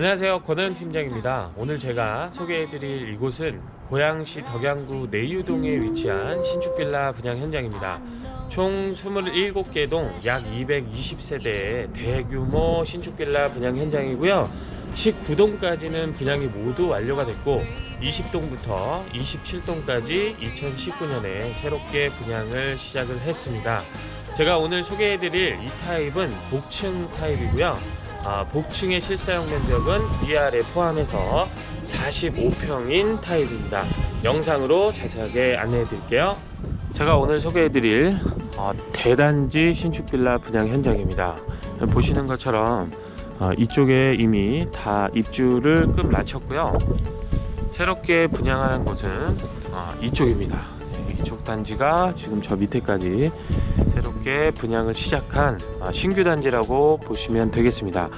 안녕하세요. 권은 팀장입니다. 오늘 제가 소개해드릴 이곳은 고양시 덕양구 내유동에 위치한 신축 빌라 분양 현장입니다. 총 27개 동 약 220세대의 대규모 신축 빌라 분양 현장이고요. 19동까지는 분양이 모두 완료가 됐고 20동부터 27동까지 2019년에 새롭게 분양을 시작을 했습니다. 제가 오늘 소개해드릴 이 타입은 복층 타입이고요 아, 복층의 실사용 면적은 위아래 포함해서 45평인 타입입니다. 영상으로 자세하게 안내해 드릴게요. 제가 오늘 소개해 드릴 어, 대단지 신축 빌라 분양 현장입니다. 보시는 것처럼 어, 이쪽에 이미 다 입주를 끝 마쳤고요. 새롭게 분양하는 곳은 어, 이쪽입니다. 네, 이쪽 단지가 지금 저 밑에까지 새롭게 분양을 시작한 아, 신규 단지라고 보시면 되겠습니다.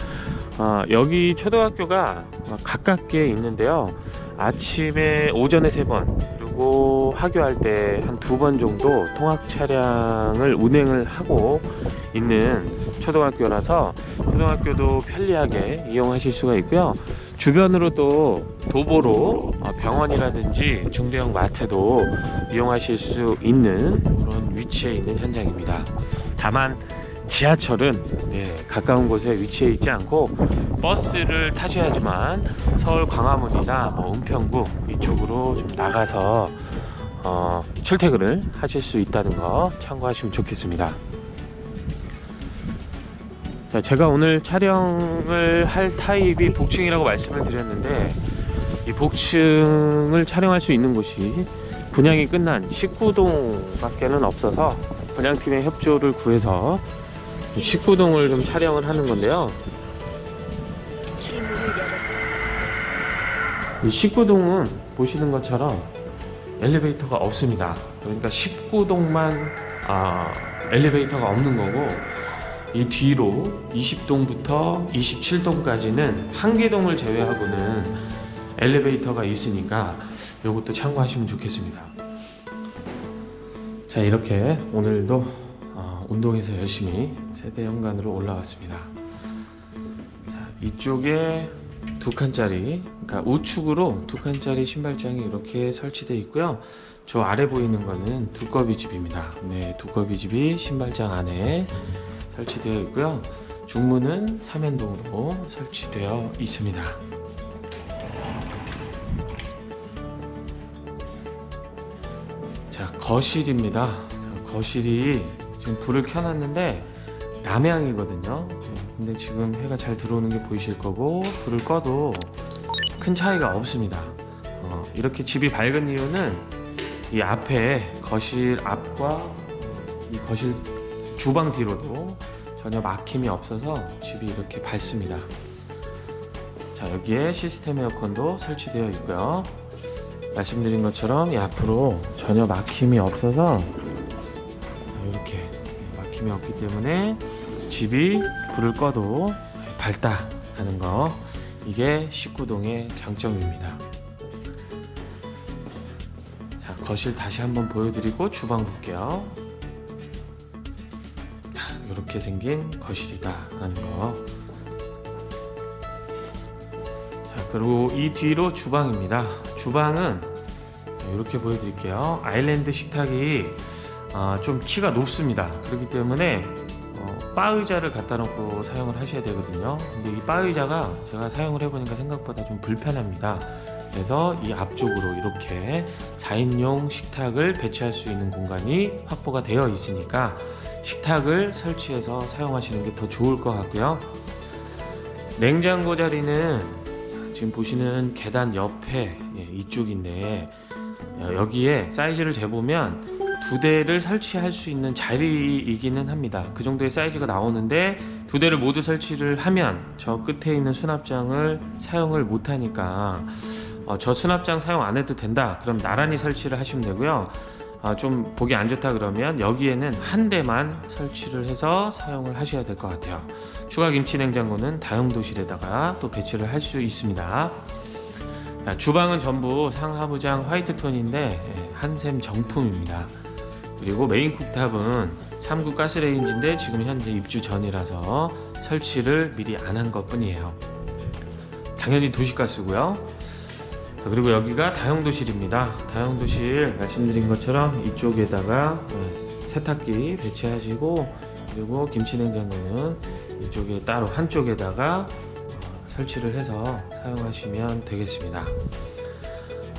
어, 여기 초등학교가 가깝게 있는데요. 아침에 오전에 세번 그리고 하교할 때 한 두 번 정도 통학 차량을 운행을 하고 있는 초등학교라서 초등학교도 편리하게 이용하실 수가 있고요. 주변으로 또 도보로 어, 병원이라든지 중대형 마트도 이용하실 수 있는 그런 위치에 있는 현장입니다. 다만 지하철은 네, 가까운 곳에 위치해 있지 않고 버스를 타셔야지만 서울 광화문이나 뭐 은평구 이쪽으로 좀 나가서 어, 출퇴근을 하실 수 있다는 거 참고하시면 좋겠습니다. 자, 제가 오늘 촬영을 할 타입이 복층이라고 말씀을 드렸는데 이 복층을 촬영할 수 있는 곳이 분양이 끝난 19동 밖에는 없어서 분양팀의 협조를 구해서 19동을 좀 촬영을 하는 건데요. 이 19동은 보시는 것처럼 엘리베이터가 없습니다. 그러니까 19동만 아, 엘리베이터가 없는 거고 이 뒤로 20동부터 27동까지는 한개동을 제외하고는 엘리베이터가 있으니까 이것도 참고하시면 좋겠습니다. 자 이렇게 오늘도 어, 운동해서 열심히 세대 현관으로 올라왔습니다. 자, 이쪽에 두 칸짜리 그러니까 우측으로 두 칸짜리 신발장이 이렇게 설치되어 있고요. 저 아래 보이는 거는 두꺼비 집입니다. 네, 두꺼비 집이 신발장 안에 설치되어 있고요. 중문은 삼연동으로 설치되어 있습니다. 자, 거실입니다. 거실이 지금 불을 켜놨는데 남향이거든요. 네, 근데 지금 해가 잘 들어오는 게 보이실 거고 불을 꺼도 큰 차이가 없습니다. 어, 이렇게 집이 밝은 이유는 이 앞에 거실 앞과 이 거실 주방 뒤로도 전혀 막힘이 없어서 집이 이렇게 밝습니다. 자 여기에 시스템 에어컨도 설치되어 있고요. 말씀드린 것처럼 이 앞으로 전혀 막힘이 없어서 이렇게 막힘이 없기 때문에 집이 불을 꺼도 밝다 하는 거 이게 19동의 장점입니다. 자 거실 다시 한번 보여드리고 주방 볼게요. 이렇게 생긴 거실이다 라는 거. 자, 그리고 이 뒤로 주방입니다. 주방은 이렇게 보여드릴게요. 아일랜드 식탁이 어, 좀 키가 높습니다. 그렇기 때문에 어, 바 의자를 갖다 놓고 사용을 하셔야 되거든요. 근데 이바 의자가 제가 사용을 해보니까 생각보다 좀 불편합니다. 그래서 이 앞쪽으로 이렇게 4인용 식탁을 배치할 수 있는 공간이 확보가 되어 있으니까 식탁을 설치해서 사용하시는 게 더 좋을 것 같고요. 냉장고 자리는 지금 보시는 계단 옆에 예, 이쪽인데 어, 여기에 사이즈를 재보면 두 대를 설치할 수 있는 자리이기는 합니다. 그 정도의 사이즈가 나오는데 두 대를 모두 설치를 하면 저 끝에 있는 수납장을 사용을 못하니까 어, 저 수납장 사용 안 해도 된다. 그럼 나란히 설치를 하시면 되고요. 아, 좀 보기 안 좋다 그러면 여기에는 한 대만 설치를 해서 사용을 하셔야 될 것 같아요. 추가 김치 냉장고는 다용도실에다가 또 배치를 할 수 있습니다. 자, 주방은 전부 상하부장 화이트 톤인데 예, 한샘 정품입니다. 그리고 메인 쿡탑은 3구 가스레인지인데 지금 현재 입주 전이라서 설치를 미리 안 한 것 뿐이에요. 당연히 도시가스고요. 자, 그리고 여기가 다용도실입니다. 다용도실 말씀드린 것처럼 이쪽에다가 네, 세탁기 배치하시고 그리고 김치냉장고는 이쪽에 따로 한쪽에다가 어, 설치를 해서 사용하시면 되겠습니다.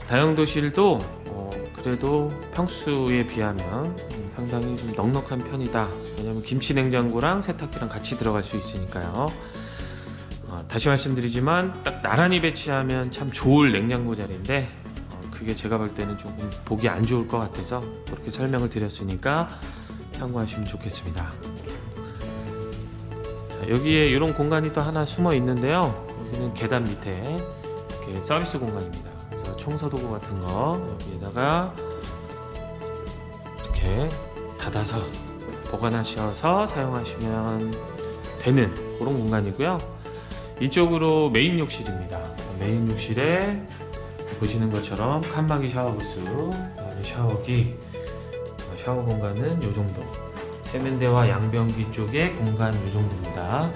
다용도실도 어, 그래도 평수에 비하면 음, 상당히 좀 넉넉한 편이다. 왜냐면 김치냉장고랑 세탁기랑 같이 들어갈 수 있으니까요. 어, 다시 말씀드리지만 딱 나란히 배치하면 참 좋을 냉장고 자리인데 어, 그게 제가 볼 때는 조금 보기 안 좋을 것 같아서 그렇게 설명을 드렸으니까 참고하시면 좋겠습니다. 자, 여기에 이런 공간이 또 하나 숨어 있는데요. 여기는 계단 밑에 이렇게 서비스 공간입니다. 그래서 청소도구 같은 거 여기에다가 이렇게 닫아서 보관하셔서 사용하시면 되는 그런 공간이고요. 이쪽으로 메인 욕실입니다. 메인 욕실에 보시는 것처럼 칸막이 샤워부스, 샤워기, 어, 샤워 공간은 이 정도. 세면대와 양변기 쪽에 공간 이 정도입니다.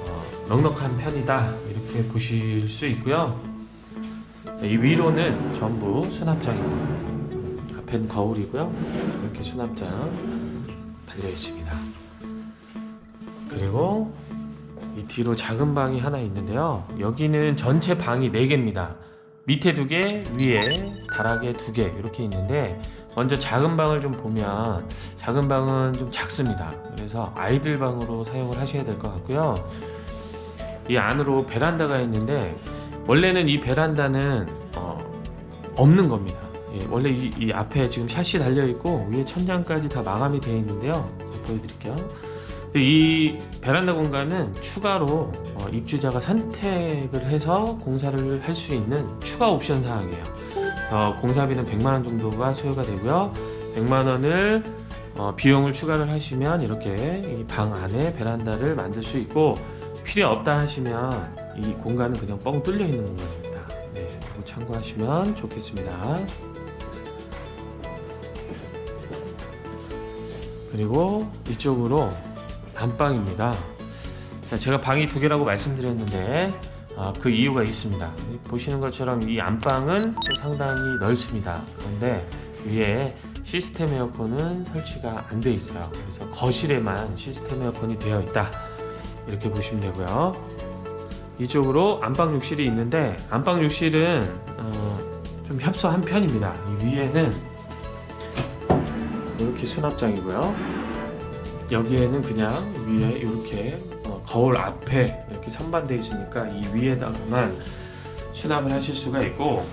어, 넉넉한 편이다 이렇게 보실 수 있고요. 자, 이 위로는 전부 수납장입니다. 앞엔 거울이고요. 이렇게 수납장 달려 있습니다. 그리고 이 뒤로 작은 방이 하나 있는데요. 여기는 전체 방이 4개입니다. 밑에 2개, 위에 다락에 2개 이렇게 있는데 먼저 작은 방을 좀 보면 작은 방은 좀 작습니다. 그래서 아이들 방으로 사용을 하셔야 될 것 같고요. 이 안으로 베란다가 있는데 원래는 이 베란다는 어, 없는 겁니다. 예, 원래 이, 이 앞에 지금 샷이 달려 있고 위에 천장까지 다 마감이 되어 있는데요. 보여드릴게요. 이 베란다 공간은 추가로 어, 입주자가 선택을 해서 공사를 할 수 있는 추가 옵션 사항이에요. 그래서 공사비는 100만 원 정도가 소요가 되고요. 100만 원을 어, 비용을 추가를 하시면 이렇게 이방 안에 베란다를 만들 수 있고 필요 없다 하시면 이 공간은 그냥 뻥 뚫려 있는 공간입니다. 네, 참고하시면 좋겠습니다. 그리고 이쪽으로 안방입니다. 자, 제가 방이 두 개라고 말씀드렸는데 아, 그 이유가 있습니다. 보시는 것처럼 이 안방은 또 상당히 넓습니다. 그런데 위에 시스템 에어컨은 설치가 안 돼 있어요. 그래서 거실에만 시스템 에어컨이 되어 있다. 이렇게 보시면 되고요. 이쪽으로 안방 욕실이 있는데 안방 욕실은 어, 좀 협소한 편입니다. 이 위에는 이렇게 수납장이고요. 여기에는 그냥 위에 이렇게 어, 거울 앞에 이렇게 선반되어 있으니까 이 위에다가만 수납을 하실 수가 있고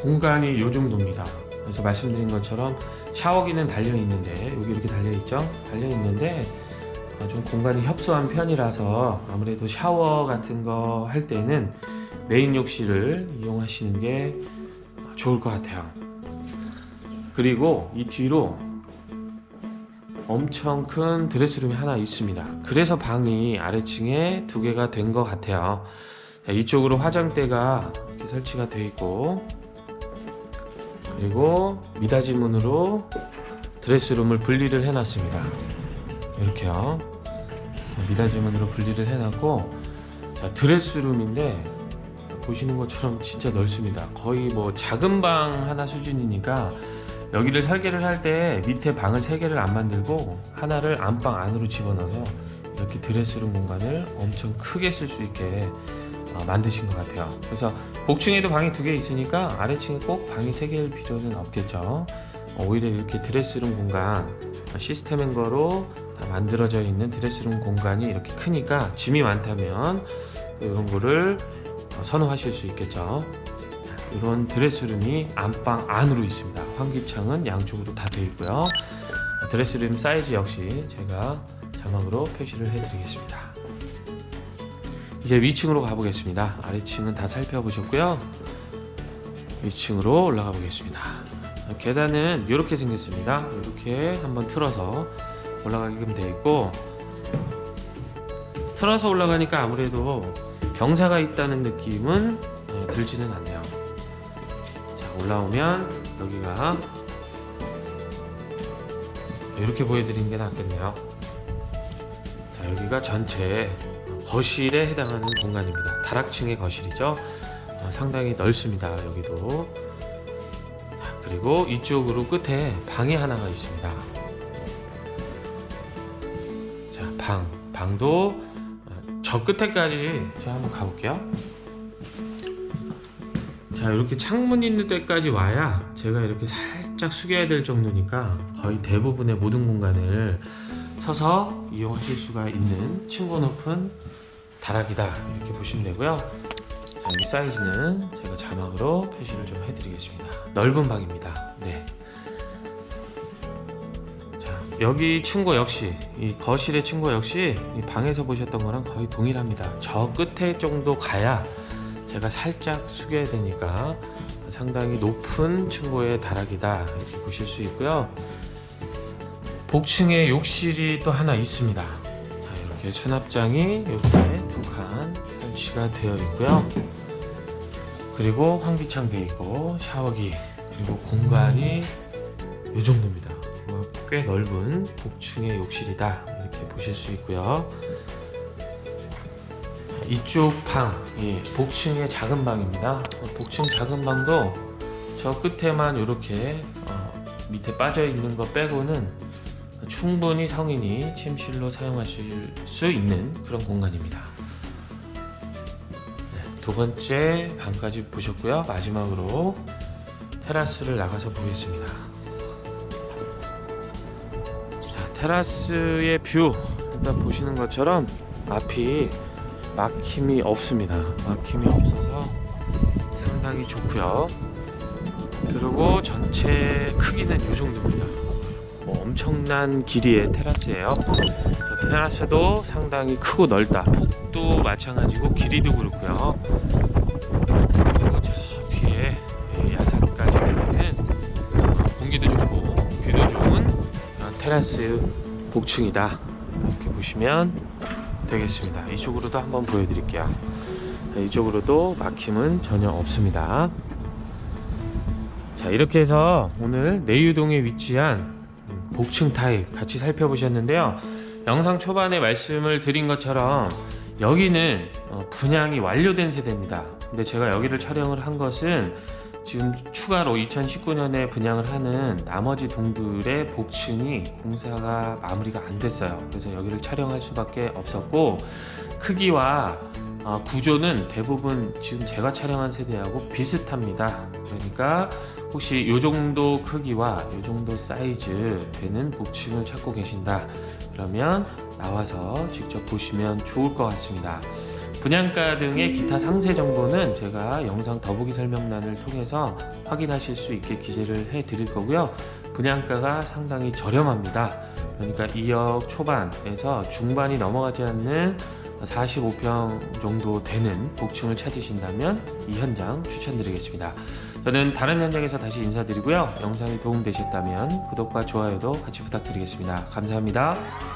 공간이 이 정도입니다. 그래서 말씀드린 것처럼 샤워기는 달려 있는데 여기 이렇게 달려 있죠? 달려 있는데 어, 좀 공간이 협소한 편이라서 아무래도 샤워 같은 거 할 때는 메인 욕실을 이용하시는 게 좋을 것 같아요. 그리고 이 뒤로 엄청 큰 드레스룸이 하나 있습니다. 그래서 방이 아래층에 두 개가 된 것 같아요. 자, 이쪽으로 화장대가 이렇게 설치가 되어 있고 그리고 미닫이 문으로 드레스룸을 분리를 해놨습니다. 이렇게요. 미닫이 문으로 분리를 해놨고 자, 드레스룸인데 보시는 것처럼 진짜 넓습니다. 거의 뭐 작은 방 하나 수준이니까 여기를 설계를 할 때 밑에 방을 세 개를 안 만들고 하나를 안방 안으로 집어넣어서 이렇게 드레스룸 공간을 엄청 크게 쓸 수 있게 어, 만드신 것 같아요. 그래서 복층에도 방이 두 개 있으니까 아래층에 꼭 방이 세 개일 필요는 없겠죠. 어, 오히려 이렇게 드레스룸 공간 시스템인 거로 다 만들어져 있는 드레스룸 공간이 이렇게 크니까 짐이 많다면 이런 거를 어, 선호하실 수 있겠죠. 이런 드레스룸이 안방 안으로 있습니다. 환기창은 양쪽으로 다 되어 있고요. 드레스룸 사이즈 역시 제가 자막으로 표시를 해드리겠습니다. 이제 위층으로 가보겠습니다. 아래층은 다 살펴보셨고요. 위층으로 올라가 보겠습니다. 계단은 이렇게 생겼습니다. 이렇게 한번 틀어서 올라가게끔 되어 있고 틀어서 올라가니까 아무래도 경사가 있다는 느낌은 어, 들지는 않네요. 자, 올라오면 여기가 이렇게 보여드리는 게 낫겠네요. 자, 여기가 전체 거실에 해당하는 공간입니다. 다락층의 거실이죠. 어, 상당히 넓습니다. 여기도. 자, 그리고 이쪽으로 끝에 방이 하나가 있습니다. 자, 방. 방도 어, 저 끝에까지 제가 한번 가볼게요. 자, 이렇게 창문 있는 데까지 와야 제가 이렇게 살짝 숙여야 될 정도니까 거의 대부분의 모든 공간을 서서 이용하실 수가 있는 층고 높은 다락이다 이렇게 보시면 되고요. 자, 이 사이즈는 제가 자막으로 표시를 좀 해드리겠습니다. 넓은 방입니다. 네. 자, 여기 층고 역시 이 거실의 층고 역시 이 방에서 보셨던 거랑 거의 동일합니다. 저 끝에 정도 가야 제가 살짝 숙여야 되니까 상당히 높은 층고의 다락이다 이렇게 보실 수 있고요. 복층에 욕실이 또 하나 있습니다. 자, 이렇게 수납장이 이렇게 두칸 설치가 되어 있고요. 그리고 환기창 되어 있고 샤워기 그리고 공간이 이 정도입니다. 어, 꽤 넓은 복층의 욕실이다 이렇게 보실 수 있고요. 이쪽 방, 예, 복층의 작은 방입니다. 어, 복층 작은 방도 저 끝에만 이렇게 어, 밑에 빠져 있는 거 빼고는 충분히 성인이 침실로 사용하실 수 있는 그런 공간입니다. 네, 두 번째 방까지 보셨고요. 마지막으로 테라스를 나가서 보겠습니다. 자, 테라스의 뷰 일단 보시는 것처럼 앞이 막힘이 없습니다. 막힘이 없어서 상당히 좋고요. 그리고 전체 크기는 이 정도입니다. 뭐 엄청난 길이의 테라스예요. 저 테라스도 상당히 크고 넓다. 폭도 마찬가지고 길이도 그렇고요. 그리고 저 뒤에 야산까지 보이는 공기도 좋고 뷰도 좋은 테라스 복층이다. 이렇게 보시면 되겠습니다. 이쪽으로도 한번 보여드릴게요. 자, 이쪽으로도 막힘은 전혀 없습니다. 자 이렇게 해서 오늘 내유동에 위치한 복층 타입 같이 살펴보셨는데요. 영상 초반에 말씀을 드린 것처럼 여기는 어, 분양이 완료된 세대입니다. 근데 제가 여기를 촬영을 한 것은 지금 추가로 2019년에 분양을 하는 나머지 동들의 복층이 공사가 마무리가 안 됐어요. 그래서 여기를 촬영할 수밖에 없었고 크기와 어, 구조는 대부분 지금 제가 촬영한 세대하고 비슷합니다. 그러니까 혹시 이 정도 크기와 이 정도 사이즈 되는 복층을 찾고 계신다 그러면 나와서 직접 보시면 좋을 것 같습니다. 분양가 등의 기타 상세 정보는 제가 영상 더보기 설명란을 통해서 확인하실 수 있게 기재를 해 드릴 거고요. 분양가가 상당히 저렴합니다. 그러니까 2억 초반에서 중반이 넘어가지 않는 45평 정도 되는 복층을 찾으신다면 이 현장 추천드리겠습니다. 저는 다른 현장에서 다시 인사드리고요. 영상이 도움되셨다면 구독과 좋아요도 같이 부탁드리겠습니다. 감사합니다.